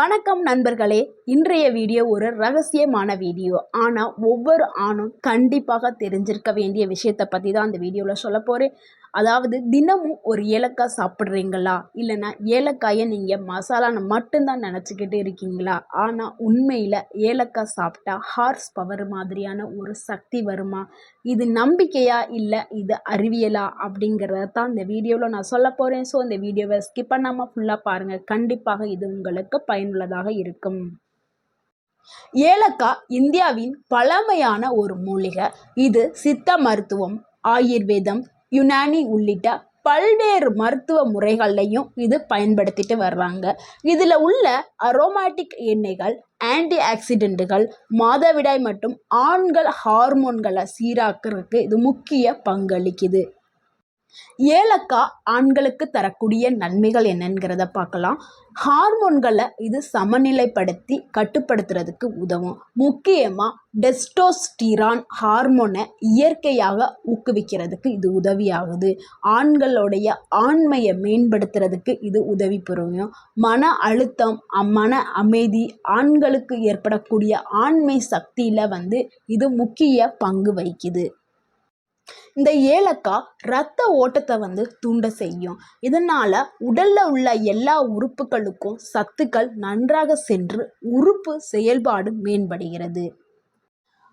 வணக்கம் நண்பர்களே. இன்றைய வீடியோ ஒரு ரகசியமான வீடியோ. ஆனால் ஒவ்வொரு ஆணும் கண்டிப்பாக தெரிஞ்சிருக்க வேண்டிய விஷயத்தை பற்றி தான் அந்த வீடியோவில் சொல்ல போகிறேன் அதாவது தினமும் ஒரு ஏலக்காய் சாப்பிட்றீங்களா? இல்லைன்னா ஏலக்காயை நீங்கள் மசாலான்னு மட்டும்தான் நினச்சிக்கிட்டு இருக்கீங்களா? ஆனால் உண்மையில் ஏலக்காய் சாப்பிட்டா ஹார்ஸ் பவர் மாதிரியான ஒரு சக்தி வருமா? இது நம்பிக்கையா இல்லை இது அறிவியலா? அப்படிங்கிறத தான் இந்த வீடியோவில் நான் சொல்ல போகிறேன் ஸோ இந்த வீடியோவை ஸ்கிப் பண்ணாமல் ஃபுல்லாக பாருங்கள் கண்டிப்பாக இது உங்களுக்கு பயனுள்ளதாக இருக்கும். ஏலக்காய் இந்தியாவின் பழமையான ஒரு மூலிகை. இது சித்த மருத்துவம் ஆயுர்வேதம் யுனானி உள்ளிட்ட பல்வேறு மருத்துவ முறைகள்லையும் இது பயன்படுத்திட்டு வர்றாங்க. இதில் உள்ள அரோமேட்டிக் எண்ணெய்கள் ஆன்டி ஆக்சிடெண்ட்டுகள் மாதவிடாய் மற்றும் ஆண்கள் ஹார்மோன்களை சீராக்கிறதுக்கு இது முக்கிய பங்களிக்குது. ஏலக்காய் ஆண்களுக்கு தரக்கூடிய நன்மைகள் என்னங்கிறத பார்க்கலாம். ஹார்மோன்களை இது சமநிலைப்படுத்தி கட்டுப்படுத்துறதுக்கு உதவும். முக்கியமாக டெஸ்டோஸ்டிரான் ஹார்மோனை இயற்கையாக ஊக்குவிக்கிறதுக்கு இது உதவியாகுது. ஆண்களுடைய ஆண்மையை மேம்படுத்துறதுக்கு இது உதவி புரியும். மன அழுத்தம் மன அமைதி ஆண்களுக்கு ஏற்படக்கூடிய ஆண்மை சக்தியில் வந்து இது முக்கிய பங்கு வகிக்குது. இந்த ஏலக்காய் ரத்த ஓட்டத்தை வந்து தூண்ட செய்யும். இதனால் உடலில் உள்ள எல்லா உறுப்புகளுக்கும் சத்துக்கள் நன்றாக சென்று உறுப்பு செயல்பாடு மேம்படுகிறது.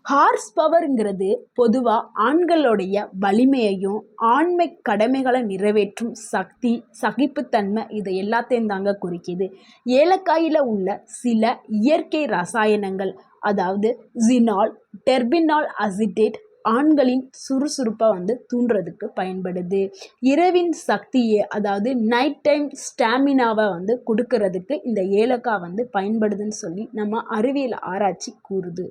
ஹார்ஸ் பவருங்கிறது பொதுவாக ஆண்களுடைய வலிமையையும் ஆண்மை கடமைகளை நிறைவேற்றும் சக்தி சகிப்புத்தன்மை இதை எல்லாத்தையும் தாங்க குறிக்கிது. ஏலக்காயில் உள்ள சில இயற்கை ரசாயனங்கள் அதாவது ஜினால் டெர்பினால் அசிட்டேட் ஆண்களின் சுறுசுறுப்பை வந்து தூண்டுறதுக்கு பயன்படுது. இரவின் சக்தியை அதாவது நைட் டைம் ஸ்டாமினாவை வந்து கொடுக்கறதுக்கு இந்த ஏலக்காய் வந்து பயன்படுதுன்னு சொல்லி நம்ம அறிவியல் ஆராய்ச்சி கூறுது.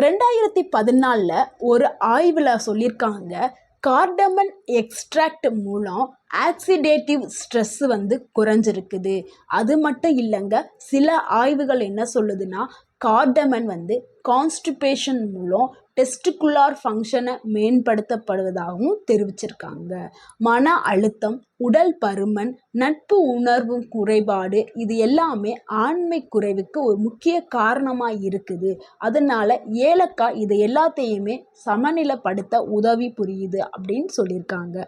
ரெண்டாயிரத்தி பதினாலில் ஒரு ஆய்வில் சொல்லியிருக்காங்க கார்டமன் எக்ஸ்ட்ராக்ட் மூலம் ஆக்சிடேட்டிவ் ஸ்ட்ரெஸ் வந்து குறைஞ்சிருக்குது. அது மட்டும் இல்லைங்க சில ஆய்வுகள் என்ன சொல்லுதுன்னா கார்டமன் வந்து கான்ஸ்டிபேஷன் மூலம் டெஸ்டிகுலார் ஃபங்க்ஷனை மேம்படுத்தப்படுவதாகவும் தெரிவிச்சிருக்காங்க. மன அழுத்தம் உடல் பருமன் நட்பு உணர்வு குறைபாடு இது எல்லாமே ஆண்மை குறைவுக்கு ஒரு முக்கிய காரணமாக இருக்குது. அதனால் ஏலக்காய் இது எல்லாத்தையுமே சமநிலைப்படுத்த உதவி புரியுது அப்படின்னு சொல்லியிருக்காங்க.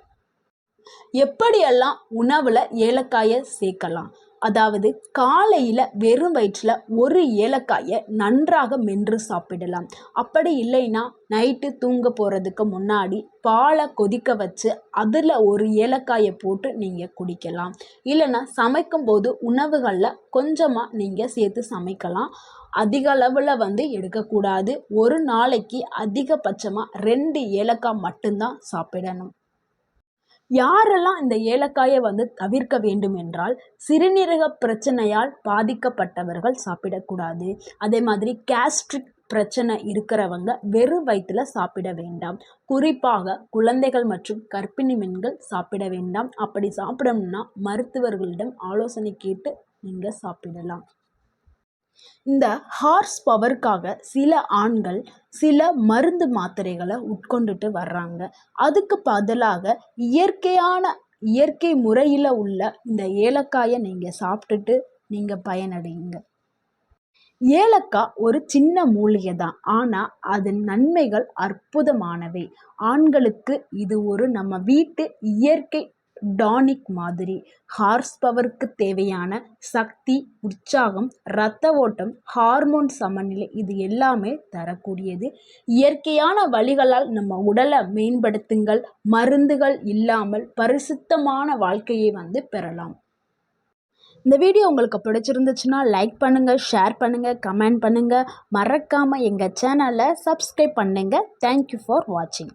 எப்படியெல்லாம் உணவில் ஏலக்காயை சேர்க்கலாம்? அதாவது காலையில் வெறும் வயிற்றில் ஒரு ஏலக்காயை நன்றாக மென்று சாப்பிடலாம். அப்படி இல்லைன்னா நைட்டு தூங்க போகிறதுக்கு முன்னாடி பாலை கொதிக்க வச்சு அதில் ஒரு ஏலக்காயை போட்டு நீங்கள் குடிக்கலாம். இல்லைன்னா சமைக்கும்போது உணவுகளில் கொஞ்சமாக நீங்கள் சேர்த்து சமைக்கலாம். அதிக அளவில் வந்து எடுக்கக்கூடாது. ஒரு நாளைக்கு அதிகபட்சமாக ரெண்டு ஏலக்காய் மட்டும்தான் சாப்பிடணும். யாரெல்லாம் இந்த ஏலக்காயை வந்து தவிர்க்க வேண்டும் என்றால் சிறுநீரக பிரச்சனையால் பாதிக்கப்பட்டவர்கள் சாப்பிடக்கூடாது. அதே மாதிரி கேஸ்ட்ரிக் பிரச்சனை இருக்கிறவங்க வெறும் வயிற்றில் சாப்பிட வேண்டாம். குறிப்பாக குழந்தைகள் மற்றும் கர்ப்பிணி பெண்கள் சாப்பிட வேண்டாம். அப்படி சாப்பிடணும்னா மருத்துவர்களிடம் ஆலோசனை கேட்டு நீங்கள் சாப்பிடலாம். இந்த ஹார்ஸ் பவருக்காக சில ஆண்கள் சில மருந்து மாத்திரைகளை உட்கொண்டுட்டு வர்றாங்க. அதுக்கு பதிலாக இயற்கையான இயற்கை முறையில் உள்ள இந்த ஏலக்காயை நீங்கள் சாப்பிட்டுட்டு நீங்கள் பயனடையுங்க. ஏலக்காய் ஒரு சின்ன மூலிகை தான் ஆனால் அதன் நன்மைகள் அற்புதமானவை. ஆண்களுக்கு இது ஒரு நம்ம வீட்டு இயற்கை டானிக் மாதிரி. ஹார்ஸ் பவருக்கு தேவையான சக்தி உற்சாகம் இரத்த ஓட்டம் ஹார்மோன் சமநிலை இது எல்லாமே தரக்கூடியது. இயற்கையான வழிகளால் நம்ம உடலை மேம்படுத்துங்கள் மருந்துகள் இல்லாமல் பரிசுத்தமான வாழ்க்கையை வந்து பெறலாம். இந்த வீடியோ உங்களுக்கு பிடிச்சிருந்துச்சுன்னா லைக் பண்ணுங்கள் ஷேர் பண்ணுங்கள் கமெண்ட் பண்ணுங்கள் மறக்காமல் எங்கள் சேனலை சப்ஸ்கிரைப் பண்ணுங்கள் தேங்க்யூ ஃபார் வாட்சிங்